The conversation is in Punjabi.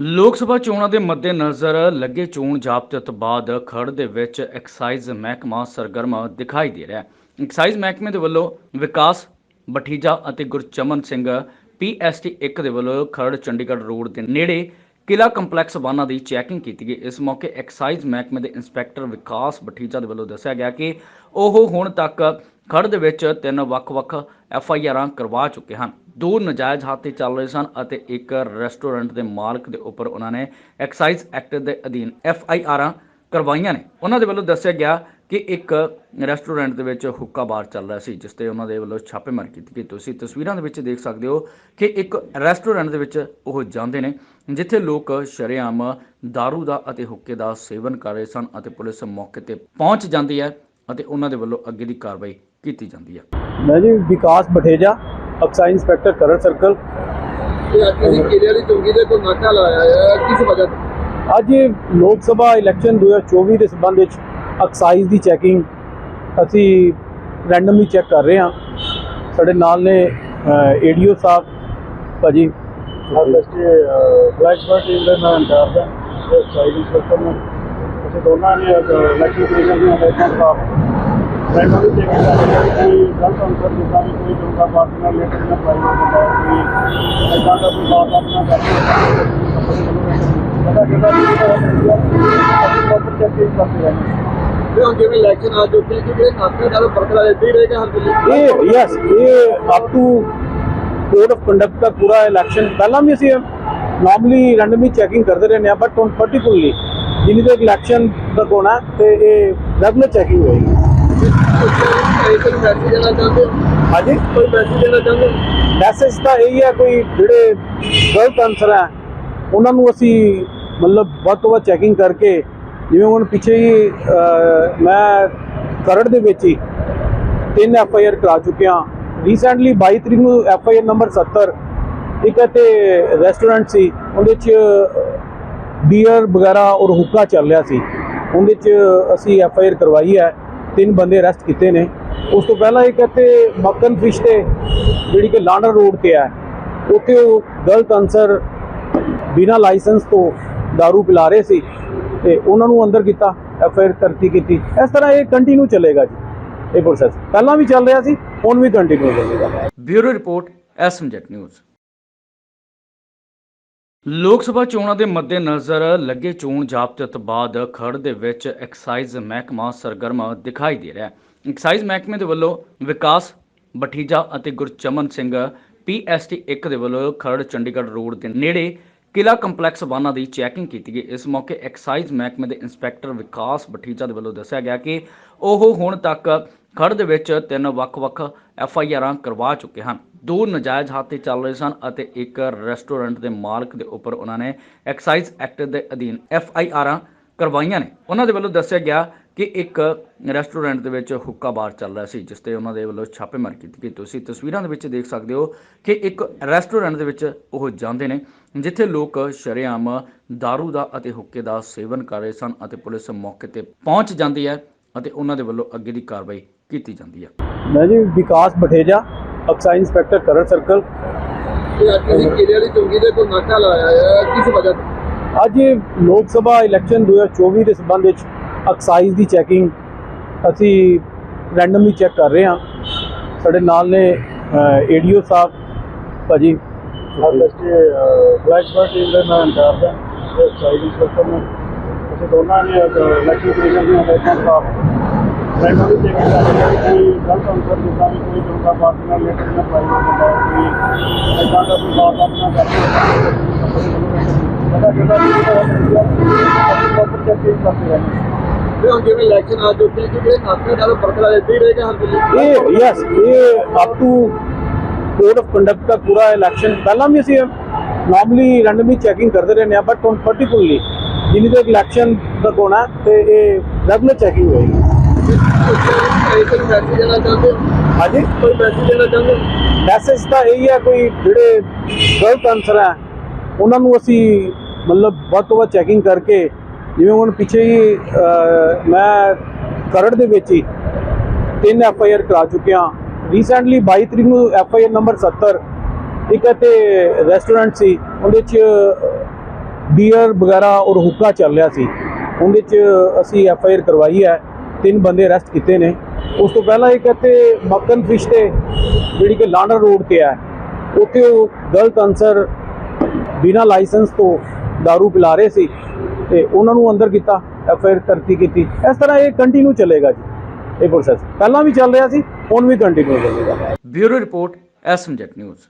ਲੋਕ ਸਭਾ ਚੋਣਾਂ ਦੇ ਮੱਦੇਨਜ਼ਰ ਲੱਗੇ ਚੋਣ ਜ਼ਾਬਤੇ ਤੋਂ ਬਾਅਦ ਖੜ ਦੇ ਵਿੱਚ ਐਕਸਾਈਜ਼ ਮਹਿਕਮਾ ਸਰਗਰਮ ਦਿਖਾਈ ਦੇ ਰਿਹਾ ਹੈ। ਐਕਸਾਈਜ਼ ਮਹਿਕਮੇ ਦੇ ਵੱਲੋਂ ਵਿਕਾਸ ਬਠੀਜਾ ਅਤੇ ਗੁਰਚਮਨ ਸਿੰਘ ਪੀਐਸਟੀ 1 ਦੇ ਵੱਲੋਂ ਖੜ ਚੰਡੀਗੜ੍ਹ ਰੋਡ ਦੇ ਨੇੜੇ ਕਿਲਾ ਕੰਪਲੈਕਸ ਵਾਹਨਾਂ ਦੀ ਚੈਕਿੰਗ ਕੀਤੀ ਗਈ। ਇਸ ਮੌਕੇ ਐਕਸਾਈਜ਼ ਮਹਿਕਮੇ ਦੇ ਇੰਸਪੈਕਟਰ ਵਿਕਾਸ ਬਠੀਜਾ ਦੇ ਵੱਲੋਂ ਦੱਸਿਆ ਗਿਆ ਕਿ ਉਹ ਹੁਣ ਤੱਕ ਖੜ ਦੇ ਵਿੱਚ ਤਿੰਨ ਵੱਖ-ਵੱਖ ਐਫ ਆਈ ਆਰਾਂ ਕਰਵਾ ਚੁੱਕੇ ਹਨ। ਦੋ ਨਜਾਇਜ਼ ਹਾਥੇ ਚੱਲ ਰਹੇ ਸਨ ਅਤੇ ਇੱਕ ਰੈਸਟੋਰੈਂਟ ਦੇ ਮਾਲਕ ਦੇ ਉੱਪਰ ਉਹਨਾਂ ਨੇ ਐਕਸਾਈਜ਼ ਐਕਟ ਦੇ ਅਧੀਨ ਐਫ ਆਈ ਆਰਾਂ ਕਰਵਾਈਆਂ ਨੇ। ਉਹਨਾਂ ਦੇ ਵੱਲੋਂ ਦੱਸਿਆ ਗਿਆ ਕਿ ਇੱਕ ਰੈਸਟੋਰੈਂਟ ਦੇ ਵਿੱਚ ਹੁੱਕਾ ਬਾਰ ਚੱਲ ਰਿਹਾ ਸੀ ਜਿਸ ਤੇ ਉਹਨਾਂ ਦੇ ਵੱਲੋਂ ਛਾਪੇਮਾਰੀ ਕੀਤੀ ਗਈ। ਤੁਸੀਂ ਤਸਵੀਰਾਂ ਦੇ ਵਿੱਚ ਦੇਖ ਸਕਦੇ ਹੋ ਕਿ ਇੱਕ ਰੈਸਟੋਰੈਂਟ ਦੇ ਵਿੱਚ ਉਹ ਜਾਂਦੇ ਨੇ ਜਿੱਥੇ ਲੋਕ ਸ਼ਰੇਆਮ दारू ਦਾ ਅਤੇ ਹੁੱਕੇ ਦਾ ਸੇਵਨ ਕਰ ਰਹੇ ਸਨ ਅਤੇ ਪੁਲਿਸ ਮੌਕੇ ਤੇ ਪਹੁੰਚ ਜਾਂਦੀ ਹੈ ਅਤੇ ਉਹਨਾਂ ਦੇ ਵੱਲੋਂ ਅੱਗੇ ਦੀ ਕਾਰਵਾਈ ਕੀਤੀ ਜਾਂਦੀ ਹੈ। ਮੈਂ ਜੀ Vikas Batheja excise inspector Kharar circle. ਤੇ ਅੱਜ ਤੁਸੀਂ ਕਿਲੇ ਵਾਲੀ ਚੌਂਕੀ ਦੇ ਕੋਈ ਨਾਕਾ ਲਾਇਆ ਹੈ। ਕਿਸ ਵਜ੍ਹਾ ਤੋਂ? ਅੱਜ ਲੋਕ ਸਭਾ ਇਲੈਕਸ਼ਨ 2024 ਦੇ ਸੰਬੰਧ ਵਿੱਚ ਐਕਸਾਈਜ਼ ਦੀ ਚੈਕਿੰਗ ਅਸੀਂ ਰੈਂਡਮਲੀ ਚੈੱਕ ਕਰ ਰਹੇ ਹਾਂ। ਸਾਡੇ ਨਾਲ ਨੇ ਏਡੀਓ ਸਾਹਿਬ, ਭਾਜੀ। ਬਲੈਕ ਬਰਡ ਟੀਮ ਦੇ ਮੈਂ ਇੰਚਾਰਜ ਹਾਂ। ਐਕਸਾਈਜ਼ ਇੰਸਪੈਕਟਰ ਅਸੀਂ ਦੋਨਾਂ ਨੇ ਇਲੈਕਸ਼ਨ ਕਮਿਸ਼ਨ ਦੀਆਂ ਇਲੈਕਸ਼ਨ ਸਾਹਿਬ ਰੈਂਡਮਲੀ ਚੈੱਕ ਕਰ ਰਹੇ ਹਾਂ ਕਿ ਗਲਤ ਅੰਸਰ ਜਿੱਦਾਂ ਵੀ ਕੋਈ ਜੋਗਾ ਪਾਰਟੀ ਨਾਲ ਰਿਲੇਟਡ ਜਾਂ ਪ੍ਰਾਈਵੇਟ ਹੁੰਦਾ ਕੋਈ ਇਦਾਂ ਦਾ ਕੋਈ ਬਾਤ ਆਪਣਾ ਕਰਦੇ ਪਤਾ ਕਿਹਦਾ ਅਸੀਂ ਪ੍ਰੋਪਰ ਚੈਕਿੰਗ ਕਰਦੇ ਰਹਿੰਦੇ ਹਾਂ ਤੇ ਜਿਵੇਂ ਇਲੈਕਸ਼ਨ ਆ ਚੁੱਕੇ ਕਿ ਜਿਹੜੇ ਨਾਕੇ ਨਾਲ ਬਰਕਰਾਰ ਇੱਦਾਂ ਹੀ ਰਹੇਗਾ ਹਰ ਵੇਲੇ ਇਹ ਯੈਸ ਇਹ up to code of conduct ਦਾ ਪੂਰਾ ਇਲੈਕਸ਼ਨ ਪਹਿਲਾਂ ਵੀ ਅਸੀਂ ਨਾਰਮਲੀ ਰੈਂਡਮਲੀ ਚੈਕਿੰਗ ਕਰਦੇ ਰਹਿੰਦੇ ਆ ਬਟ ਹੁਣ ਪਾਰਟਿਕੂਲਰਲੀ ਜਿੰਨੀ ਤੱਕ ਇਲੈਕਸ਼ਨ ਤੱਕ ਹੋਣਾ ਤੇ ਇਹ ਰੈਗੂਲਰ ਚੈਕਿੰਗ ਹੋਏਗੀ। ਮੈਸੇਜ ਹਾਂਜੀ? ਕੋਈ ਮੈਸੇਜ ਦੇਣਾ ਚਾਹੁੰਦੇ ਮੈਸੇਜ ਤਾਂ ਇਹ ਹੈ ਕੋਈ ਜਿਹੜੇ ਗਲਤ ਆਨਸਰ ਹੈ, ਉਹਨਾਂ ਨੂੰ ਅਸੀਂ ਮਤਲਬ ਵੱਧ ਤੋਂ ਵੱਧ ਚੈਕਿੰਗ ਕਰਕੇ ਜਿਵੇਂ ਹੁਣ ਪਿੱਛੇ ਹੀ ਮੈਂ ਕਰੜ ਦੇ ਵਿੱਚ ਹੀ ਤਿੰਨ ਐਫ ਆਈ ਆਰ ਕਰਾ ਚੁੱਕਿਆ ਰੀਸੈਂਟਲੀ 22 ਤਰੀਕ ਨੂੰ ਐਫ ਆਈ ਆਰ ਨੰਬਰ 70 ਇੱਕ ਇੱਥੇ ਰੈਸਟੋਰੈਂਟ ਸੀ, ਉਹਦੇ ਚ ਬੀਅਰ ਵਗੈਰਾ ਔਰ ਹੁੱਕਾ ਚੱਲ ਰਿਹਾ ਸੀ। ਉਹਦੇ ਚ ਅਸੀਂ ਐਫ ਆਈ ਆਰ ਕਰਵਾਈ ਹੈ, ਤਿੰਨ ਬੰਦੇ ਅਰੈਸਟ ਕੀਤੇ ਨੇ। ਉਸ ਤੋਂ ਪਹਿਲਾਂ ਇੱਕ ਇੱਥੇ ਮੱਕਨ ਫਿਸ਼ ਤੇ, ਜਿਹੜੀ ਕਿ ਲਾਂਡਰ ਰੋਡ ਤੇ ਹੈ, ਉੱਥੇ ਉਹ ਗਲਤ ਅਨਸਰ ਬਿਨਾਂ ਲਾਇਸੈਂਸ ਤੋਂ दारू ਪਿਲਾ ਰਹੇ ਸੀ। ਤੇ ਉਹਨਾਂ ਨੂੰ ਅੰਦਰ ਕੀਤਾ, ਐਫ ਆਈ ਕਰਤੀ ਕੀਤੀ। ਇਸ ਤਰ੍ਹਾਂ ਇਹ ਕੰਟੀਨਿਊ ਚੱਲੇਗਾ ਜੀ, ਇਹ ਪ੍ਰੋਸੈਸ ਪਹਿਲਾਂ ਵੀ ਚੱਲ ਰਿਹਾ ਸੀ, ਹੁਣ ਵੀ ਕੰਟੀਨਿਊ ਚੱਲੇਗਾ ਬਿਊਰੋ ਰਿਪੋਰਟ, ਐਸਐਮਜੈਟ ਨਿਊਜ਼। ਲੋਕ ਸਭਾ ਚੋਣਾਂ ਦੇ ਮੱਦੇਨਜ਼ਰ ਲੱਗੇ ਚੋਣ ਜ਼ਾਬਤੇ ਤੋਂ ਬਾਅਦ ਖੜ ਦੇ ਵਿੱਚ ਐਕਸਾਈਜ਼ ਮਹਿਕਮਾ ਸਰਗਰਮ ਦਿਖਾਈ ਦੇ ਰਿਹਾ ਹੈ। ਐਕਸਾਈਜ਼ ਮਹਿਕਮੇ ਦੇ ਵੱਲੋਂ ਵਿਕਾਸ ਬਠੀਜਾ ਅਤੇ ਗੁਰਚਮਨ ਸਿੰਘ ਪੀਐਸਟੀ 1 ਦੇ ਵੱਲੋਂ ਖਰੜ ਚੰਡੀਗੜ੍ਹ ਰੋਡ ਦੇ ਨੇੜੇ ਕਿਲਾ ਕੰਪਲੈਕਸ ਵਾਹਨਾਂ ਦੀ ਚੈਕਿੰਗ ਕੀਤੀ ਗਈ। ਇਸ ਮੌਕੇ ਐਕਸਾਈਜ਼ ਮਹਿਕਮੇ ਦੇ ਇੰਸਪੈਕਟਰ ਵਿਕਾਸ ਬਠੀਜਾ ਦੇ ਵੱਲੋਂ ਦੱਸਿਆ ਗਿਆ ਕਿ ਉਹ ਹੁਣ ਤੱਕ ਖੜ ਦੇ ਵਿੱਚ ਤਿੰਨ ਵੱਖ-ਵੱਖ ਐਫ ਆਈ ਆਰਾਂ ਕਰਵਾ ਚੁੱਕੇ ਹਨ। ਦੋ ਨਜਾਇਜ਼ ਹਾਥੇ ਚੱਲ ਰਹੇ ਸਨ ਅਤੇ ਇੱਕ ਰੈਸਟੋਰੈਂਟ ਦੇ ਮਾਲਕ ਦੇ ਉੱਪਰ ਉਹਨਾਂ ਨੇ ਐਕਸਾਈਜ਼ ਐਕਟ ਦੇ ਅਧੀਨ ਐਫ ਆਈ ਆਰਾਂ ਕਰਵਾਈਆਂ ਨੇ। ਉਹਨਾਂ ਦੇ ਵੱਲੋਂ ਦੱਸਿਆ ਗਿਆ ਕਿ ਇੱਕ ਰੈਸਟੋਰੈਂਟ ਦੇ ਵਿੱਚ ਹੁੱਕਾ ਬਾਰ ਚੱਲ ਰਿਹਾ ਸੀ, ਜਿਸ ਤੇ ਉਹਨਾਂ ਦੇ ਵੱਲੋਂ ਛਾਪੇਮਾਰੀ ਕੀਤੀ ਗਈ। ਤੁਸੀਂ ਤਸਵੀਰਾਂ ਦੇ ਵਿੱਚ ਦੇਖ ਸਕਦੇ ਹੋ ਕਿ ਇੱਕ ਰੈਸਟੋਰੈਂਟ ਦੇ ਵਿੱਚ ਉਹ ਜਾਂਦੇ ਨੇ ਜਿੱਥੇ ਲੋਕ ਸ਼ਰੇਆਮ दारू ਦਾ ਅਤੇ ਹੁੱਕੇ ਦਾ ਸੇਵਨ ਕਰ ਰਹੇ ਸਨ ਅਤੇ ਪੁਲਿਸ ਮੌਕੇ ਤੇ ਪਹੁੰਚ ਜਾਂਦੀ ਹੈ ਅਤੇ ਉਹਨਾਂ ਦੇ ਵੱਲੋਂ ਅੱਗੇ ਦੀ ਕਾਰਵਾਈ ਕੀਤੀ ਜਾਂਦੀ ਹੈ। ਮੈਂ ਜੀ Vikas Batheja excise inspector ਕਰਰ circle. ਅੱਜ ਲੋਕ ਸਭਾ ਇਲੈਕਸ਼ਨ 2024 ਦੇ ਸੰਬੰਧ ਵਿੱਚ ਐਕਸਾਈਜ਼ ਦੀ ਚੈਕਿੰਗ ਅਸੀਂ ਰੈਂਡਮਲੀ ਚੈੱਕ ਕਰ ਰਹੇ ਹਾਂ। ਸਾਡੇ ਨਾਲ ਨੇ ਏਡੀਓ ਸਾਹਿਬ ਭਾਜੀ ਬਰਡ ਟੀਮ ਦੇ ਮੈਂ ਇੰਚਾਰਜ ਹਾਂ ਐਕਸਾਈਜ਼ ਇੰਸਪੈਕਟਰ ਨੂੰ। ਅਸੀਂ ਦੋਨਾਂ ਨੇ ਇਲੈਕਸ਼ਨ ਕਮਿਸ਼ਨ ਦੀਆਂ ਇਲੈਕਸ਼ਨ ਸਾਹਿਬ ਰੈਂਡਮਲੀ ਚੈੱਕ ਕਰ ਰਹੇ ਹਾਂ ਕਿ ਗਲਤ ਅੰਸਰ ਜਿੱਦਾਂ ਵੀ ਕੋਈ ਜੋਗਾ ਪਾਰਟੀ ਨਾਲ ਰਿਲੇਟਡ ਜਾਂ ਪ੍ਰਾਈਵੇਟ ਹੁੰਦਾ ਹੈ ਕੋਈ ਇਦਾਂ ਦਾ ਕੋਈ ਬਾਤ ਆਪਣਾ ਕਰਦੇ ਪਤਾ ਕਿਹਦਾ ਅਸੀਂ ਪ੍ਰੋਪਰ ਚੈਕਿੰਗ ਕਰਦੇ ਰਹਿੰਦੇ ਇਹ ਯੈਸ ਇਹ up to code of conduct ਦਾ ਪੂਰਾ ਇਲੈਕਸ਼ਨ ਪਹਿਲਾਂ ਵੀ ਅਸੀਂ ਨਾਰਮਲੀ ਰੈਂਡਮਲੀ ਚੈਕਿੰਗ ਕਰਦੇ ਰਹਿੰਦੇ ਆ ਬਟ ਹੁਣ ਪਾਰਟਿਕੂਲਰਲੀ ਜਿੰਨੀ ਤੱਕ ਇਲੈਕਸ਼ਨ ਤੱਕ ਹੋਣਾ ਤੇ ਇਹ ਰੈਗੂਲਰ ਚੈਕਿੰਗ ਹੋਏਗੀ। ਮੈਸੇਜ ਹਾਂਜੀ? ਕੋਈ ਮੈਸੇਜ ਦੇਣਾ ਚਾਹੁੰਦੇ ਮੈਸੇਜ ਤਾਂ ਇਹੀ ਹੈ ਕੋਈ ਜਿਹੜੇ ਗਲਤ ਆਨਸਰ ਹੈ, ਉਹਨਾਂ ਨੂੰ ਅਸੀਂ ਮਤਲਬ ਵੱਧ ਤੋਂ ਵੱਧ ਚੈਕਿੰਗ ਕਰਕੇ, ਜਿਵੇਂ ਹੁਣ ਪਿੱਛੇ ਹੀ ਮੈਂ ਕਰੜ ਦੇ ਵਿੱਚ ਹੀ ਤਿੰਨ ਐਫ ਆਈ ਆਰ ਕਰਾ ਚੁੱਕਿਆ। ਰੀਸੈਂਟਲੀ 22 ਤਰੀਕ ਨੂੰ ਐਫ ਆਈ ਆਰ ਨੰਬਰ 70 ਇੱਕ ਇੱਥੇ ਰੈਸਟੋਰੈਂਟ ਸੀ, ਉਹਦੇ ਚ ਬੀਅਰ ਵਗੈਰਾ ਔਰ ਹੁੱਕਾ ਚੱਲ ਰਿਹਾ ਸੀ। ਉਹਦੇ 'ਚ ਅਸੀਂ ਐਫ ਆਈ ਆਰ ਕਰਵਾਈ ਹੈ, ਤਿੰਨ ਬੰਦੇ ਅਰੈਸਟ ਕੀਤੇ ਨੇ। ਉਸ ਤੋਂ ਪਹਿਲਾਂ ਇੱਕ ਇੱਥੇ ਮੱਕਨ ਫਿਸ਼ ਤੇ, ਜਿਹੜੀ ਕਿ ਲਾਂਡਰ ਰੋਡ ਤੇ ਹੈ, ਉੱਥੇ ਉਹ ਗਲਤ ਅਨਸਰ ਬਿਨਾਂ ਲਾਇਸੈਂਸ ਤੋਂ दारू ਪਿਲਾ ਰਹੇ ਸੀ ਤੇ ਉਹਨਾਂ ਨੂੰ ਅੰਦਰ ਕੀਤਾ ਐਫ ਆਈ ਆਰ ਕਰਤੀ ਕੀਤੀ। ਇਸ ਤਰ੍ਹਾਂ ਇਹ ਕੰਟੀਨਿਊ ਚੱਲੇਗਾ ਜੀ। ਇਹ ਪ੍ਰੋਸੈਸ ਪਹਿਲਾਂ ਵੀ ਚੱਲ ਰਿਹਾ ਸੀ ਹੁਣ ਵੀ ਕੰਟੀਨਿਊ ਚੱਲੇਗਾ ਬਿਊਰੋ ਰਿਪੋਰਟ ਐਸਐਮਜੈਟ ਨਿਊਜ਼